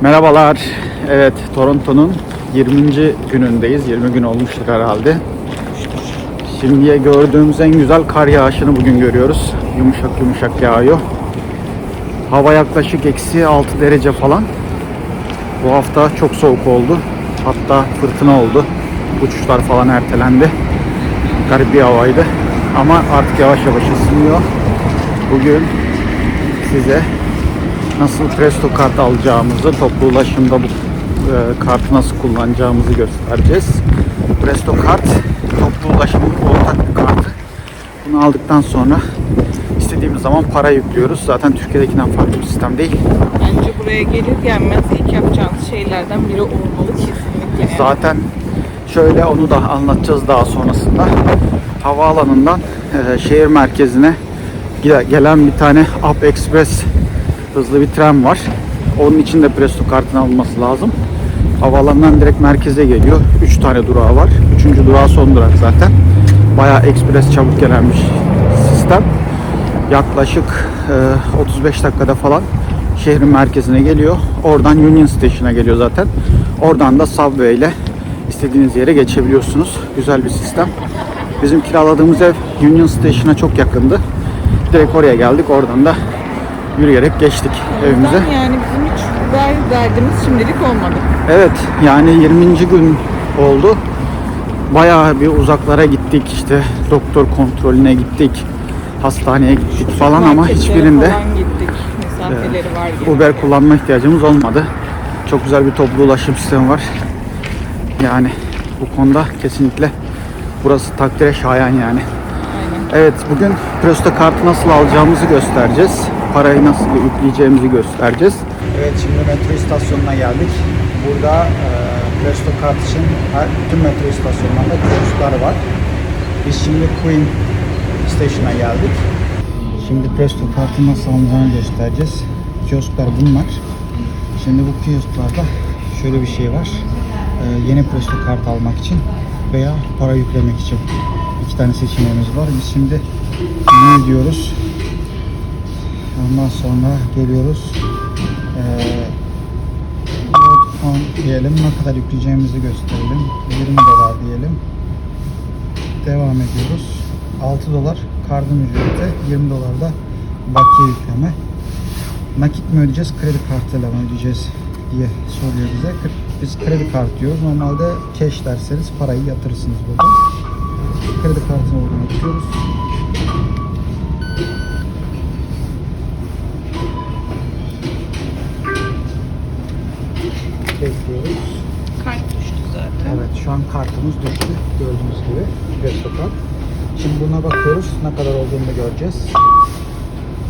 Merhabalar. Evet, Toronto'nun 20. günündeyiz. 20 gün olmuştur herhalde. Şimdiye gördüğümüz en güzel kar yağışını bugün görüyoruz. Yumuşak yumuşak yağıyor. Hava yaklaşık eksi 6 derece falan. Bu hafta çok soğuk oldu. Hatta fırtına oldu. Uçuşlar falan ertelendi. Garip bir havaydı. Ama artık yavaş yavaş ısınıyor. Bugün size nasıl Presto kart alacağımızı, toplu ulaşımda bu e, kartı nasıl kullanacağımızı göstereceğiz. Presto kart toplu ulaşımın ortak bir kartı. Bunu aldıktan sonra istediğimiz zaman para yüklüyoruz. Zaten Türkiye'dekinden farklı bir sistem değil. Bence buraya gelir gelmez ilk yapacağınız şeylerden biri olmalı kesinlikle. yani. Zaten şöyle onu da anlatacağız daha sonrasında. Havaalanından e, şehir merkezine gelen bir tane Up Express hızlı bir tren var. Onun için de Presto kartın alınması lazım. Havaalanından direkt merkeze geliyor. 3 tane durağı var. Üçüncü durağı son durak zaten. Bayağı ekspres çabuk gelen bir sistem. Yaklaşık e, 35 dakikada falan şehrin merkezine geliyor. Oradan Union Station'a geliyor zaten. Oradan da Subway ile istediğiniz yere geçebiliyorsunuz. Güzel bir sistem. Bizim kiraladığımız ev Union Station'a çok yakındı. Direkt oraya geldik. Oradan da yürüyerek geçtik evimize. Ondan Yani bizim hiç Uber derdimiz şimdilik olmadı. Evet yani 20. gün oldu. Bayağı bir uzaklara gittik işte doktor kontrolüne gittik. Hastaneye gittik falan ama hiçbirinde falan gittik. Gibi. Uber kullanma ihtiyacımız olmadı. Çok güzel bir toplu ulaşım sistemi var. Yani bu konuda kesinlikle burası takdire şayan yani. Evet bugün Presto kartı nasıl alacağımızı göstereceğiz. Parayı nasıl yükleyeceğimizi göstereceğiz. Evet şimdi metro istasyonuna geldik. Burada e, Presto kart için her, bütün metro istasyonlarında kiosklar var. Biz şimdi Queen Station'a geldik. Şimdi Presto kartı nasıl alınacağını göstereceğiz. Kiosklar bunlar. Şimdi bu kiosklarda şöyle bir şey var. Ee, yeni Presto kart almak için veya para yüklemek için iki tane seçeneğimiz var. Biz şimdi ne diyoruz? Ondan sonra geliyoruz. Ee, diyelim. Ne kadar yükleyeceğimizi gösterelim. 20 dolar diyelim. Devam ediyoruz. 6 dolar kartın ücreti, 20 dolar da bakiye yükleme. Nakit mi ödeyeceğiz, kredi kartıyla mı ödeyeceğiz diye soruyor bize. Biz kredi kart diyoruz. Normalde cash derseniz parayı yatırırsınız burada. Kredi kartını oradan atıyoruz. Bekliyoruz. Kart düştü zaten. Evet şu an kartımız düştü gördüğünüz gibi Presto kart. Şimdi buna bakıyoruz ne kadar olduğunu göreceğiz.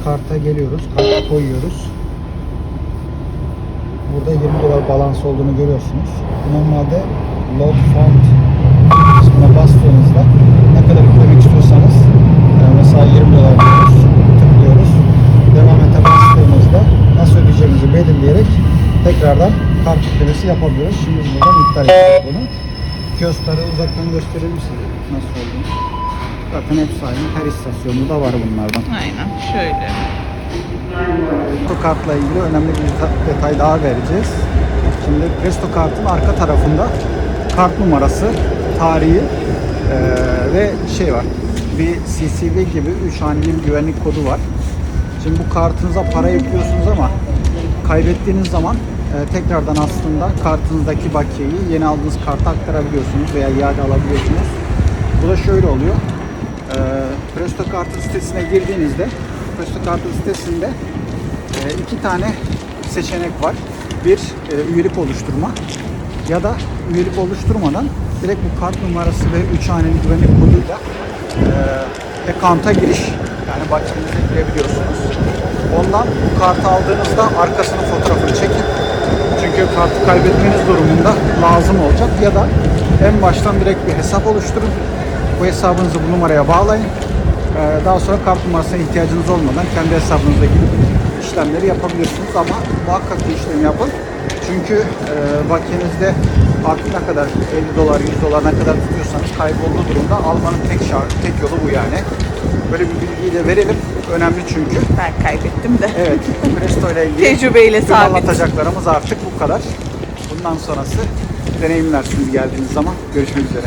Karta geliyoruz, karta koyuyoruz. Burada 20 dolar balans olduğunu görüyorsunuz. Normalde load fund kısmına bastığınızda ne kadar yüklemek istiyorsanız e, mesela 20 dolar diyoruz, tıklıyoruz. Devam ete bastığımızda nasıl ödeyeceğimizi belirleyerek tekrardan kart yüklemesi yapabiliyoruz. Şimdi biz buradan iptal ediyoruz bunu. Kioskları uzaktan gösterir misiniz? Nasıl olduğunu? Zaten hepsi aynı. Her istasyonda da var bunlardan. Aynen şöyle. Presto kartla ilgili önemli bir deta- detay daha vereceğiz. Şimdi Presto kartın arka tarafında kart numarası, tarihi eee, ve şey var. Bir CCV gibi 3 haneli bir güvenlik kodu var. Şimdi bu kartınıza para yüklüyorsunuz ama kaybettiğiniz zaman eee, tekrardan aslında kartınızdaki bakiyeyi yeni aldığınız karta aktarabiliyorsunuz veya iade alabiliyorsunuz. Bu da şöyle oluyor. Eee Presto kartın sitesine girdiğinizde Presto kartın sitesinde e, iki tane seçenek var. Bir e, üyelik oluşturma ya da üyelik oluşturmadan direkt bu kart numarası ve 3 haneli güvenlik koduyla e, account'a giriş yani bahçenize girebiliyorsunuz. Ondan bu kartı aldığınızda arkasının fotoğrafını çekin. Çünkü kartı kaybetmeniz durumunda lazım olacak ya da en baştan direkt bir hesap oluşturun. Bu hesabınızı bu numaraya bağlayın. Ee, Daha sonra kart numarasına ihtiyacınız olmadan kendi hesabınıza girip işlemleri yapabilirsiniz ama muhakkak bir işlem yapın. Çünkü e, bakiyenizde artık ne kadar 50 dolar, 100 dolar ne kadar tutuyorsanız kaybolduğu durumda almanın tek şart, tek yolu bu yani. Böyle bir bilgiyi de verelim. Önemli çünkü. Ben kaybettim de. Evet, Presto ile ilgili Tecrübeyle sabit. anlatacaklarımız artık bu kadar. Bundan sonrası deneyimlersiniz geldiğiniz zaman. Görüşmek üzere.